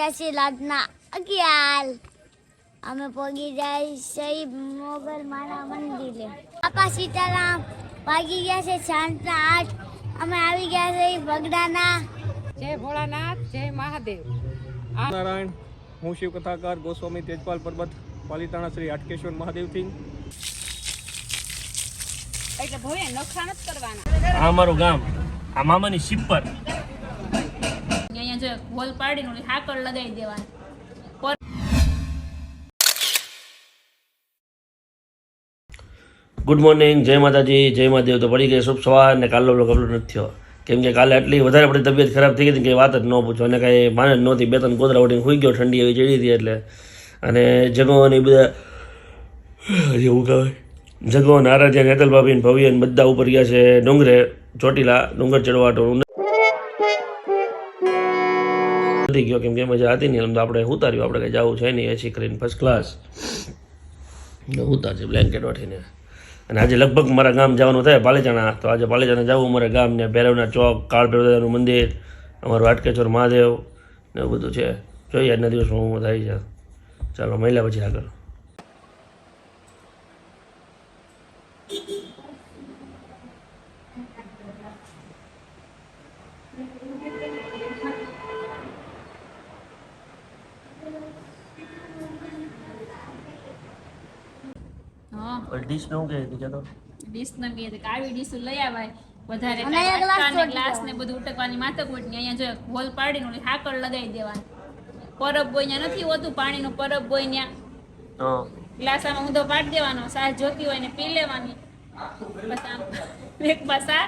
ગયા છીએ રાતના અગિયાર. અમે પહોંચી જાય છે મોગલ માના મંદિરે. બાપા સીતારામ ભાગી ગયા છે સાંજના આઠ. અમે આવી ગયા છે બગડાના જય ભોળાનાથ જય મહાદેવ. નારાયણ હું શિવ કથાકાર ગોસ્વામી તેજપાલ પર્વત પાલિતાણા શ્રી હાટકેશ્વર મહાદેવથી. એટલે ભોય નખાણ જ કરવાના. આ અમારું ગામ આ મામાની શીપ પર. અહીંયા જો હોલ પાડીને ઓલી હાકર લગાવી દેવાની. ગુડ મોર્નિંગ જય માતાજી, જય મહાદેવ તો પડી ગઈ શુભ સવાર ને કાલનો બ્લોગ અપલોડ નથી થયો. કેમ કે કાલે આટલી વધારે આપણી તબિયત ખરાબ થઈ ગઈ કે વાત જ ન પૂછો. અને કાંઈ માને જ નહોતી. બે ત્રણ ગોદરા ઉઠીને હોઈ ગયો, ઠંડી એવી ચડી હતી એટલે. અને જગો અને બધા એવું કહેવાય? જગો અને આરાધ્યા નેતલ ભાભી ભવ્ય બધા ઉપર ગયા છે ડુંગરે ચોટીલા ડુંગર ચડવાટો નથી ગયો કેમ કે મજા હતી નહીં એમ આપણે ઉતાર્યું. આપણે કંઈ જવું છે નહીં એસી કરીને ફર્સ્ટ ક્લાસ ઉતારશે બ્લેન્કેટ વાઠીને અને આજે લગભગ મારા ગામ જવાનું થાય પાલેજાણા તો આજે પાલીતાણા જવું મારા ગામ ને ભૈરવના ચોક કાળ ભૈરવદાનું મંદિર, અમારું વાટકેશ્વર મહાદેવ ને એવું બધું છે. જોઈએ આજના દિવસમાં હું થાય છે ચાલો મહિલા પછી આગળ. ડીશનું કે બીજા તો? ડીશ ન કે આવી ડીશ લઈ આવાય. વધારે અને એક glass કાંઈ ગ્લાસ ને બધું ઉટકવાની માથાકૂટ ને અહીંયા જો હોલ પાડીને ઓલી હાકળ લગાવી દેવાની. પરબ બોય નથી હોતું પાણીનું પરબ હા. ગ્લાસ આમાં ઊંધો પાડી દેવાનો સાસ જોતી હોય ને પી લેવાની. બસ આમ એક બસા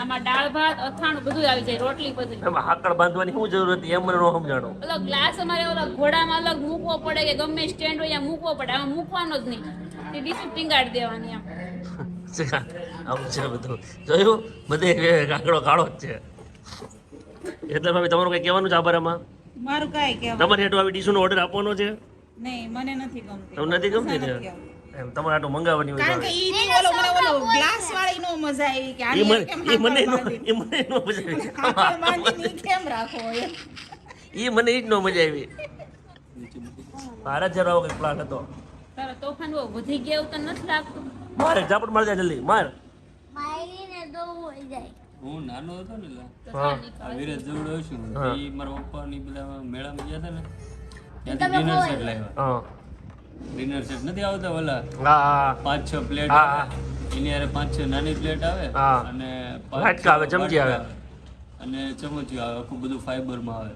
આમાં દાળ ભાત અથાણું બધું આવી જાય રોટલી બધું. એમાં હાકડ બાંધવાની શું જરૂર હતી એમ મને ન સમજાણો. ઓલો ગ્લાસ અમારે ઓલા ઘોડામાં અલગ મૂકવો પડે કે ગમે સ્ટેન્ડ હોય ત્યાં મૂકવો પડે આમાં મૂકવાનો જ નહીં. તે શૂટિંગ ટીંગાડી દેવાની આમ આવું છે બધું. જોયું? બધે કાકડો કાળો જ છે. એટલે ભાઈ તમારું કંઈ કહેવાનું છે આભારમાં મારું કાંઈ તમારે હેઠું આવી ડીશનો ઓર્ડર આપવાનો છે? નહીં મને નથી ગમતી. તમને નથી ગમતી ને એમ તમારે આટલું મંગાવવાની હોય કારણ કે ઈ ઓલો મને ઓલો ગ્લાસ વાળી નો મજા આવી કે એ મને કેમ એ મને હાકળ નો મને નો મજા હાકળ બાંધીને ઈ કેમ રાખો એમ. આવી એ મને ઈ જ નો મજા આવી. મારા જરા આવો પ્લાન હતો. તારા તોફાન બહુ વધી ગયા એવું તને નથી લાગતું? મારે ઝાપટ મારી જાય જલ્દી માર. મારીને દો હોય જાય. હું નાનો હતો ને લા, તો હા. ચાલ નીકળ. આ વિરજ જેવડો છું હા. મારા પપ્પા ની બધા મેળામાં ગયા હતા ને ત્યાંથી ડિનર સેટ લાવ્યા. ડિનર સેટ નથી આવતા ઓલા? હા હા. પાંચ છ પ્લેટ હા, એની હારે પાંચ છ નાની પ્લેટ આવે અને પાંચ વાટકા આવે, ચમચી આવે. અને ચમચી આવે આખું બધું ફાઈબરમાં આવે.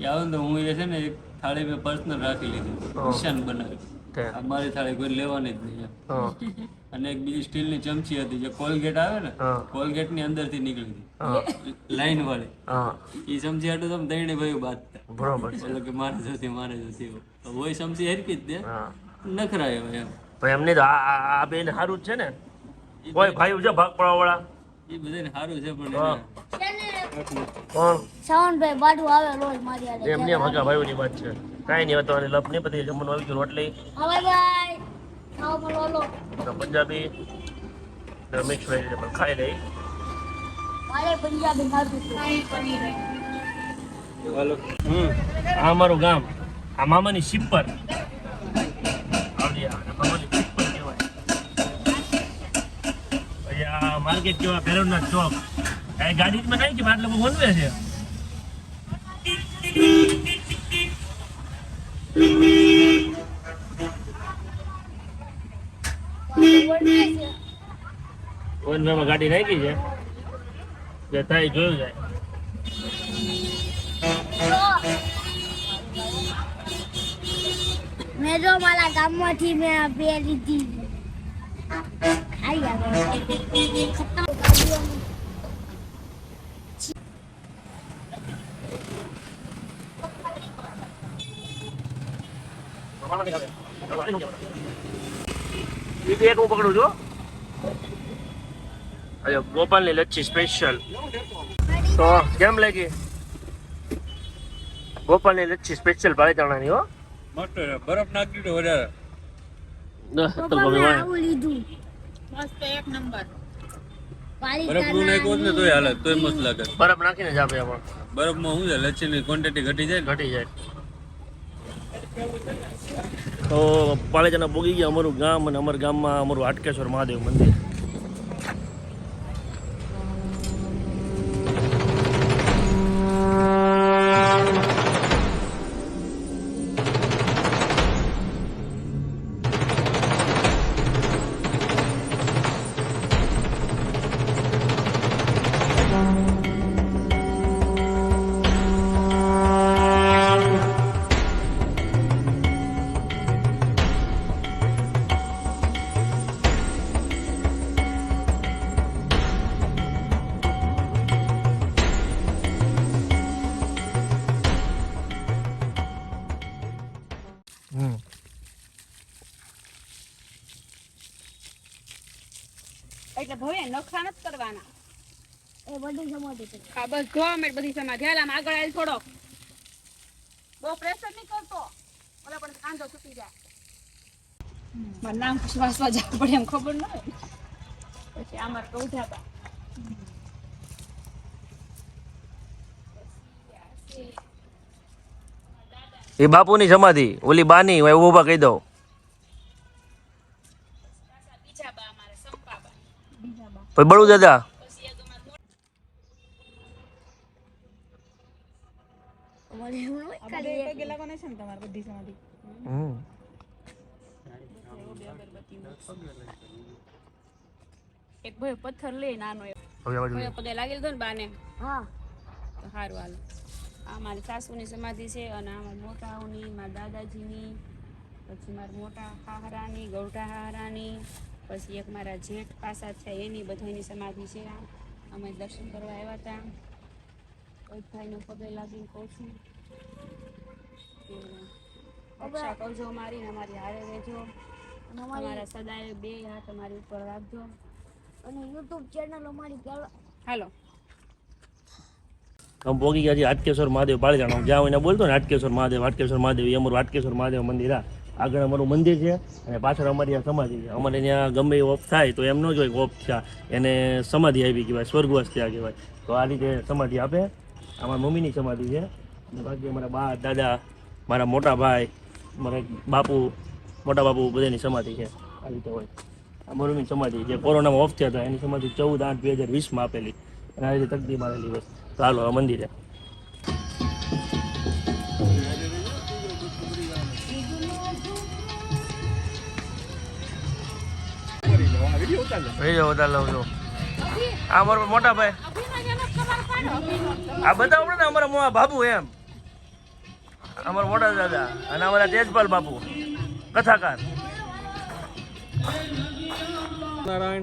એ આવે ને તો હું એ છે ને એક થાળી મેં પર્સનલ રાખી લીધી. નિશાન બનાવી મારી થાળી કોઈ લેવાની જ નહીં અને એક બીજી સ્ટીલની ચમચી હતી જે કોલગેટ આવે ને કોલગેટની અંદરથી નીકળી હતી. લાઈન વાળી એ ચમચી હાટું તમે દઈને ભાઈ બાદ બરોબર એટલે કે મારે જોતી મારે જોતી હોય ચમચી હરકી જ દે. નખરાય હોય એમ. ભાઈ એમને તો આ બેન સારું જ છે ને? કોઈ ભાઈ છે ભાગ પડવા વાળા એ બધાને સારું છે પણ કોણ? શ્રવણભાઈ બાટુ આવે રોજ મારી. એમની ભગા ભાઈઓની વાત છે. કાંઈ નહીં અને લપ નહીં બધી જમવાનું આવી ગયું રોટલી. પંજાબી મિક્સ વેજીટેબલ ખાઈ લઈ. આ અમારું ગામ આ મામાની શીપ પર આવડી આ મામાની શીપ પર કહેવાય. પછી આ માર્કેટ કેવા ભૈરવના ચોક. આ ગાડીમાં નહીં કે આટલે બહુ વનવે છે? વનવેમાં ગાડી નાખી છે. જે થાય જોયું જાય. મેં જો મારા ગામમાંથી મેં બે લીધી. પકડું છું અરે ગોપાલની લચ્છી સ્પેશિયલ તો કેમ લાગી? ગોપાલની લચ્છી સ્પેશિયલ પાલીતાણાની હો. બરફ નાખી વધારે. તો મેં નંબર. બરફનું ને બરફ નાખીને જ આપે એમાં બરફમાં શું છે? લચ્છીની ક્વોન્ટિટી ઘટી જાય ઘટી જાય. તો પાલેજાના પોગી ગયા અમારું ગામ અને અમારા ગામમાં અમારું હાટકેશ્વર મહાદેવ મંદિર. એટલે ભવે નખરા નથી કરવાના. એ બધી સમાધિ છે. આ બસ જોવા મળે બધી સમાધિ હાલ આમ આગળ આવી થોડો બહુ પ્રેશર નહીં કરતો. ઓલા પણ કાંદો છૂટી જાય. મારું નામ વાંચવા જવું પડે એમ ખબર ન પછી અમારે તો ઉઠ્યા હતા. એ બાપુની સમાધિ ઓલી બાની ઊભા એવું ઊભા કહી દઉં બીજા બા અમારે સંપા બા પછી બળું દાદા પછી એક અમારે અમારે એવું ન હોય આ ખાલી બધે પગે લાગવાના છે ને તમારે બધી સમાધિ હમ. એક ભાઈ પથ્થર લે નાનો પગે લાગી લીધો ને બાને. હા. સારું હાલ. આ મારી સાસુની સમાધિ છે અને આમાં મોટાઓની મારા દાદાજીની પછી મારા મોટા હાહરાની ગૌટા હાહરાની પછી એક મારા જેઠ પાસા છે એની બધાની સમાધિ છે. આ અમે દર્શન કરવા આવ્યા હતા. કોઈ ભાઈનો પગે લાગીને કહું છું રક્ષા કરજો મારી ને અમારી હારે રહેજો. અમારા સદાય બે હાથ અમારી ઉપર રાખજો. અને યુટ્યુબ ચેનલ અમારી હાલો. આમ ભોગી ગયા છે. હાટકેશ્વર મહાદેવ પાલીતાણા જાણો જ્યાં એને બોલતો ને હાટકેશ્વર મહાદેવ હાટકેશ્વર મહાદેવ એ અમારું હાટકેશ્વર મહાદેવ મંદિર આ આગળ અમારું મંદિર છે અને પાછળ અમારી આ સમાધિ છે. અમારે ત્યાં ગમે ઓફ થાય તો એમ ન જોઈએ હોય ઓફ થયા. એને સમાધિ આવી કહેવાય, સ્વર્ગવાસ થયા કહેવાય. તો આ રીતે સમાધિ આપે. અમારા મમ્મીની સમાધિ છે. બાકી અમારા બા, દાદા, મારા મોટા ભાઈ, મારા બાપુ, મોટા બાપુ બધાની સમાધિ છે. આ રીતે હોય. આ મમ્મીની સમાધિ જે કોરોનામાં ઓફ થયા હતા, એની સમાધિ ચૌદ આઠ બે હજાર વીસમાં આપેલી. અને આ રીતે તકદી મારેલી બસ હાલો, આ મંદિરે વીડિયો વધારે લઉં છું. આ અમારો મોટા ભાઈ. આ બધા આપણે ને અમારા બાપુ એમ. અમારા મોટા દાદા અને અમારા તેજપાલ બાપુ. કથાકાર. નારાયણ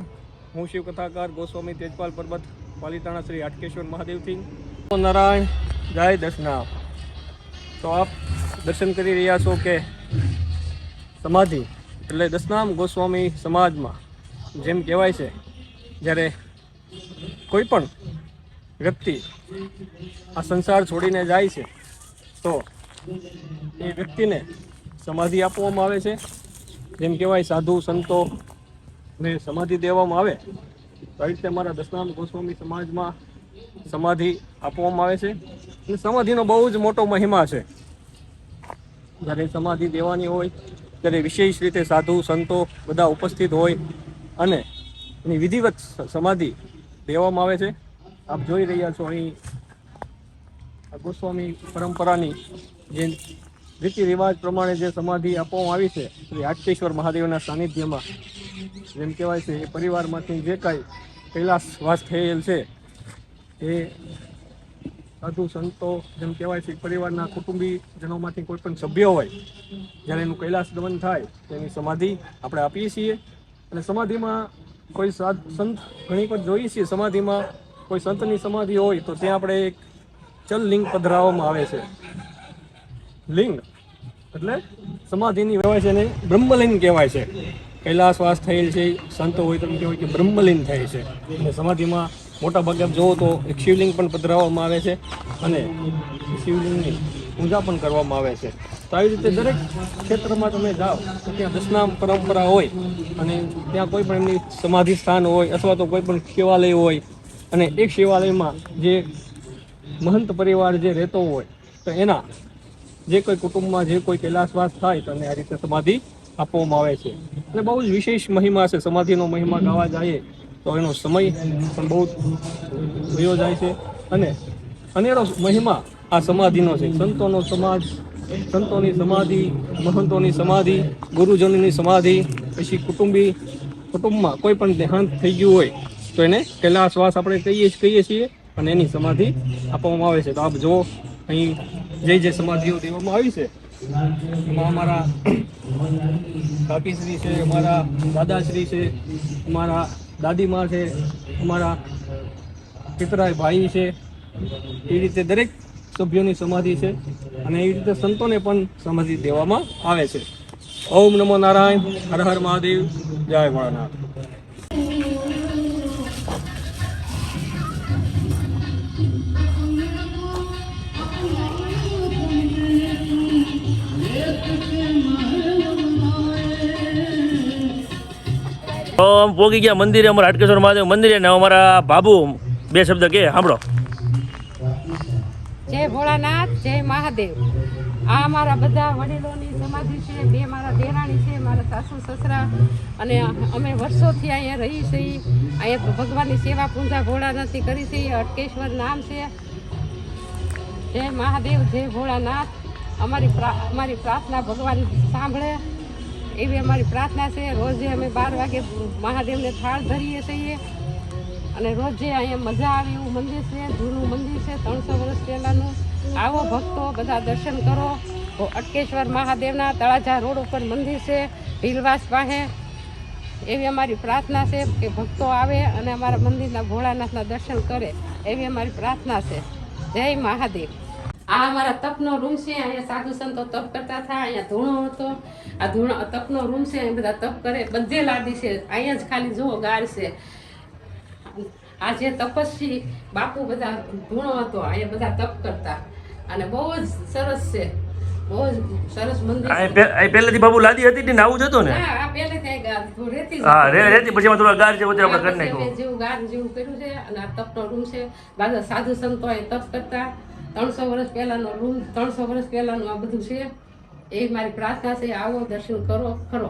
હું શિવ કથાકાર ગોસ્વામી તેજપાલ પર્વત પાલિતાણા શ્રી હાટકેશ્વર મહાદેવથી. નારાયણ. જય દર્શના તો આપ દર્શન કરી રહ્યા છો કે સમાધિ? એટલે દશનામ ગોસ્વામી સમાજમાં. જેમ કહેવાય છે, જ્યારે કોઈ પણ વ્યક્તિ આ સંસાર છોડીને જાય છે, તો એ વ્યક્તિને સમાધિ આપવામાં આવે છે. જેમ કહેવાય, સાધુ, સંતો ને સમાધિ દેવામાં આવે, તો આવી રીતે અમારા દશનામ ગોસ્વામી સમાજમાં સમાધિ આપવામાં આવે છે. અને સમાધિનો બહુ જ મોટો મહિમા છે. જ્યારે સમાધિ દેવાની હોય, ત્યારે વિશેષ રીતે સાધુ, સંતો બધા ઉપસ્થિત હોય અને એની વિધિવત સમાધિ દેવામાં આવે છે. આપ જોઈ રહ્યા છો અહીં ગોસ્વામી પરંપરાની જે રીતિ રિવાજ પ્રમાણે જે સમાધિ આપવામાં આવી છે શ્રી હાટકેશ્વર મહાદેવના સાનિધ્યમાં જેમ કહેવાય છે, એ પરિવારમાંથી જે કાંઈ કૈલાસવાસ થયેલ છે, એ સાધુ સંતો જેમ કહેવાય છે પરિવારના કુટુંબીજનોમાંથી કોઈ પણ સભ્ય હોય, જ્યારે એનું કૈલાસ ગમન થાય તેની સમાધિ આપણે આપીએ છીએ. અને સમાધિમાં કોઈ સંત ઘણી વખત જોઈએ છીએ. સમાધિમાં કોઈ સંતની સમાધિ હોય તો ત્યાં આપણે એક ચલ લિંગ પધરાવવામાં આવે છે. લિંગ એટલે સમાધિની કહેવાય છે ને બ્રહ્મલિંગ કહેવાય છે. કૈલાસવાસ થયેલ છે, સંતો હોય તો એમ કહેવાય કે બ્રહ્મલિંગ થાય છે. અને સમાધિમાં મોટા ભાગે જોવો તો એક શિવલિંગ પણ પધરાવવામાં આવે છે. અને શિવલિંગની પૂજા પણ કરવામાં આવે છે. તો આવી રીતે દરેક ક્ષેત્રમાં તમે જાઓ ત્યાં દશનામ પરંપરા હોય અને ત્યાં કોઈ પણ એમની સમાધિ સ્થાન હોય અથવા તો કોઈ પણ શિવાલય હોય અને એક શિવાલયમાં જે મહંત પરિવાર જે રહેતો હોય, તો એના જે કોઈ કુટુંબમાં જે કોઈ કૈલાસવાસ થાય, તો આ રીતે સમાધિ આપવામાં આવે છે. અને બહુ જ વિશેષ મહિમા છે, સમાધિનો મહિમા ગાવા જઈએ તો એનો સમય પણ બહુ વયો જાય છે. અને અનેરો મહિમા આ સમાધિનો છે. સંતોનો સમાજ, સંતોની સમાધિ, મહંતોની સમાધિ, ગુરુજનોની સમાધિ, પછી કુટુંબી, કુટુંબમાં કોઈ પણ દેહાંત થઈ ગયું હોય, તો એને કૈલાસવાસ આપણે કહીએ કહીએ છીએ અને એની સમાધિ આપવામાં આવે છે. તો આપ જો અહીં જે જે સમાધિઓ દેવામાં આવી છે, એમાં અમારા કાકીશ્રી છે, અમારા દાદાશ્રી છે, અમારા દાદીમા છે, અમારા પિતરાય ભાઈ છે. એ રીતે દરેક સભ્યોની સમાધિ છે અને એ રીતે સંતોને પણ સમાધિ દેવામાં આવે છે. ઓમ નમો નારાયણ, હર હર મહાદેવ, જય ભોળાનાથ. આમ પોગી ગયા મંદિરે અમારા હાટકેશ્વર મહાદેવ મંદિરે ને અમારા બાબુ બે શબ્દ કે, સાંભળો. જય ભોળાનાથ, જય મહાદેવ. આ અમારા બધા વડીલોની સમાધિ છે, બે મારા દેરાણી છે, મારા સાસુ, સસરા, અને અમે વર્ષોથી અહીંયા રહી છીએ અહીંયા ભગવાનની સેવા પૂજા ભોળાનાથની કરી છીએ અટકેશ્વર નામ છે. જય મહાદેવ, જય ભોળાનાથ. અમારી અમારી પ્રાર્થના ભગવાન સાંભળે. એવી અમારી પ્રાર્થના છે, રોજે અમે બાર વાગે મહાદેવને થાળ ધરીએ છીએ. અને રોજે અહીંયા મજા આવે, એવું મંદિર છે, જૂનું મંદિર છે, ત્રણસો વર્ષ પહેલાંનું. આવો ભક્તો, બધા દર્શન કરો. અટકેશ્વર મહાદેવના તળાજા રોડ ઉપર મંદિર છે, ભીલવાસ પાસે. એવી અમારી પ્રાર્થના છે કે ભક્તો આવે અને અમારા મંદિરના ભોળાનાથના દર્શન કરે, એવી અમારી પ્રાર્થના છે. જય મહાદેવ. આ અમારા તપનો રૂમ છે, અહીંયા સાધુ સંતો તપ કરતા હતા, અહીંયા ધૂણો હતો. આ ધૂણો તપનો રૂમ છે, અહીંયા બધા તપ કરે, બધે લાદી છે. અહીંયા જ ખાલી જુઓ ગાર છે. આ જે તપસ્વી બાપુ બધા ગુણો હતો એ બધા તપ કરતા. અને બહુ જ સરસ છે. બહુ જ સરસ મંદિર આ પહેલેથી બાબુ લાદી હતી ને આવું જ હતું ને? હા આ પહેલે ત્યાં ગા- થોડું રેતી જ હા હતું. પછી થોડા ગાર છે આપણે કરી નાખ્યું. જેવું ગાર જેવું કર્યું છે અને આ તપનો રૂમ છે. બાજુ સાધુ સંતો એ તપ કરતા. ત્રણસો વર્ષ પહેલાનો રૂમ ત્રણસો વર્ષ પહેલાનું આ બધું છે. એ મારી પ્રાર્થના છે આવો દર્શન કરો ખરો.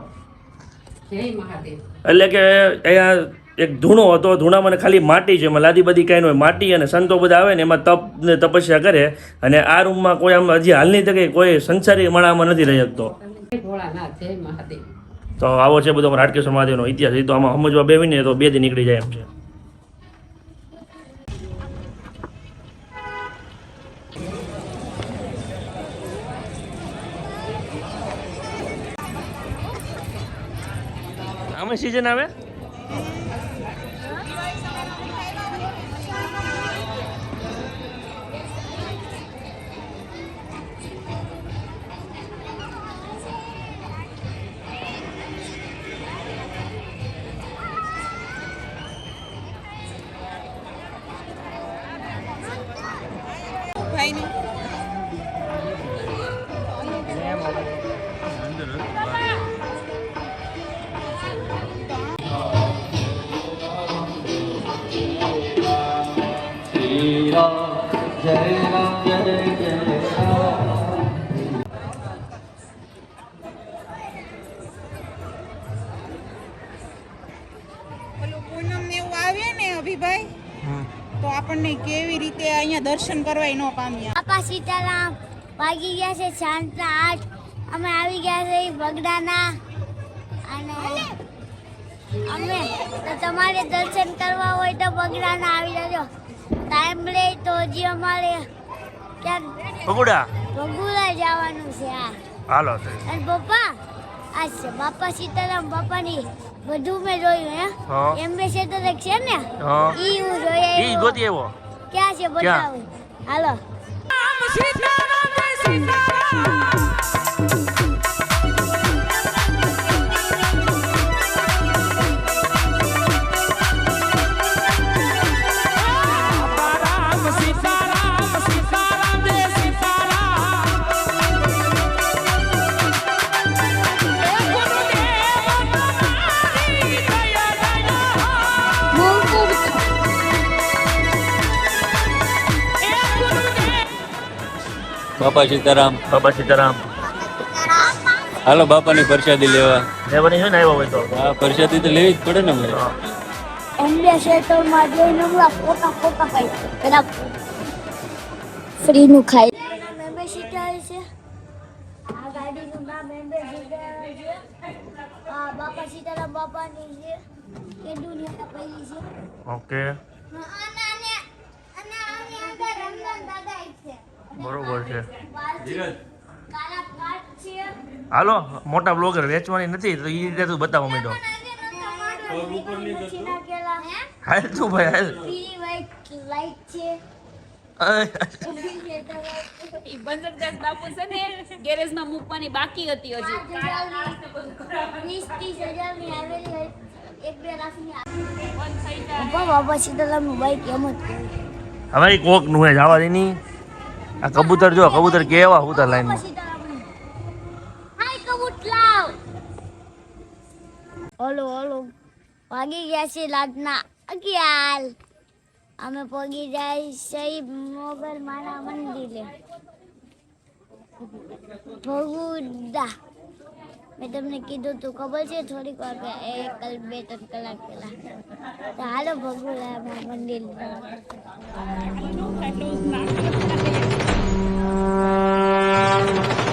જય મહાદેવ. એટલે કે અહીંયા એક ધૂણો હતો, ધૂણામાં ખાલી માટી છે, એમાં લાદી બધી કાંઈ ન હોય, માટી અને સંતો બધા આવે ને એમાં તપ ને તપસ્યા કરે અને આ રૂમમાં કોઈ આમ હજી હાલની તકે કોઈ સંસારી માળામાં નથી રહી શકતો. તો આવો છે બધો રાટકેશ્વર મહાદેવનો ઇતિહાસ, એ તો આમાં સમજવા બેવીને તો બે દી નીકળી જાય એમ છે. સિઝન આવે? અભિભાઈ તો આપણને કેવી રીતે અહીંયા દર્શન કરવા ન પામ્યા? બાપા સીતારામ વાગી ગયા છે સાંજના આઠ. અમે આવી ગયા છે બગડાના. અને અમે તો તમારે દર્શન કરવા હોય તો બગડાના આવી જજો. ટાઈમ લે તો હજી અમારે ક્યાં બગુડા? બગુડા જવાનું છે આ. હાલો અને પપ્પા આ છે. બાપા સીતારામ બાપાની બધું મેં જોયું હે. એમ્બેસેડર છે ને? હા. ઈ હું જોઈ ઈ ગોતી એવો ક્યાં છે બતાવું? હાલો. બાપા સીતારામ. બાપા સીતારામ. હાલો બાપાની પરસાદી લેવા. લેવાની છે ને આવ્યો હોય તો. હા પરસાદી તો લેવી જ પડે ને મારે એમબે શેટરમાં જઈને હમણાં ફોટા ફોટા ખાઈ પેલા ફ્રીનું ખાઈ. મેમ્બરશીપ છે આ ગાડીનું નામ મેમ્બરશીપ છે આ બાપા સીતારામ બાપાની છે. એ પહેલી છે. ઓકે. અને અને અને અંદર રંગન દાદા છે. બરોબર છે. હાલો મોટા બ્લોગર વેચવાની નથી તો એ રીતે તું બતાવો મીઠો હાલ તું ભાઈ હાલ. બાપુ છે ને ગેરેજમાં મૂકવાની બાકી હતી હજી. હવે કોકનું જવા દે ની આ કબૂતર જો કબૂતર કેવા ઉતર લાઈન. ઓલો ઓલો વાગી ગયા છે રાતના અગિયાર. અમે પગી જાય સહી મોગલ મારા મંદિરે. ભગુદા. મેં તમને કીધું તું ખબર છે? થોડીક વાર પહેલા એ કલ બે ત્રણ કલાક પહેલા. તો હાલો ભગુદા મંદિર. Thank you.